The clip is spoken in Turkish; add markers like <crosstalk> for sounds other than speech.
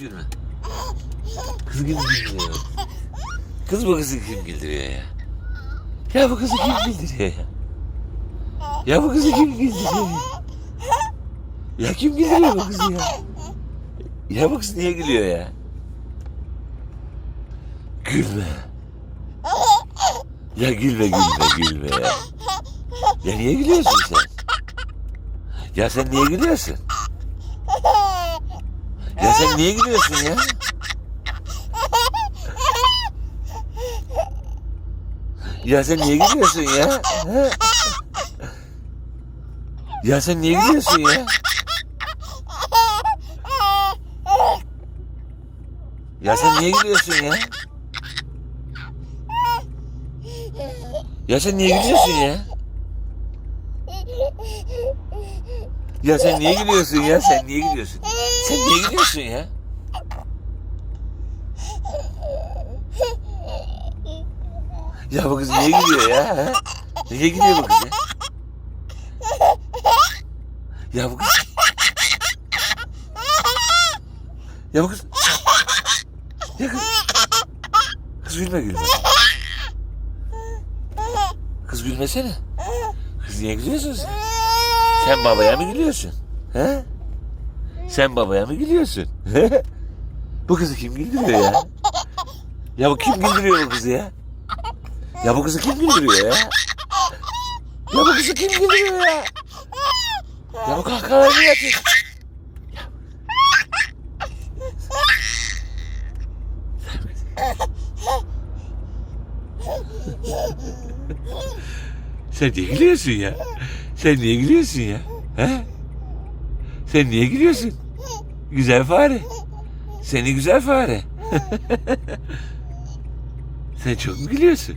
Gülme. Kız kim güldürüyor? Kız bu kızı kim güldürüyor ya? Ya bu kızı kim güldürüyor ya? Ya bu kızı kim güldürüyor ya? Ya kim güldürüyor bu kızı ya? Ya bu kız niye gülüyor ya? Gülme. Ya gülme gülme gülme ya. Ya niye gülüyorsun sen? Ya sen niye gülüyorsun? Ya sen niye gülüyorsun ya? Ya sen niye gülüyorsun ya? Ha? Ya sen niye gülüyorsun ya? Ya sen niye gülüyorsun ya? Ya sen niye gülüyorsun ya? Ya sen niye gülüyorsun ya? Sen niye gülüyorsun? Sen niye gülüyorsun ya? Ya bu kız niye gülüyor ya? ha? Niye gülüyor bu kız ya? Ya bu kız... Ya bu kız... Ya kız... Kız gülme gülme. Kız gülmesene. Kız niye gülüyorsun sen? Sen babaya mı gülüyorsun? He? Sen babaya mı gülüyorsun? bu kızı kim güldürüyor ya? Ya bu kim güldürüyor bu kızı ya? Ya bu kızı kim güldürüyor ya? Ya bu kızı kim güldürüyor ya? Ya bu kahkahaları niye atıyor? Sen niye gülüyorsun ya? Sen niye gülüyorsun ya? He? Sen niye gülüyorsun? Güzel fare. Seni güzel fare. <laughs> Sen çok mu gülüyorsun?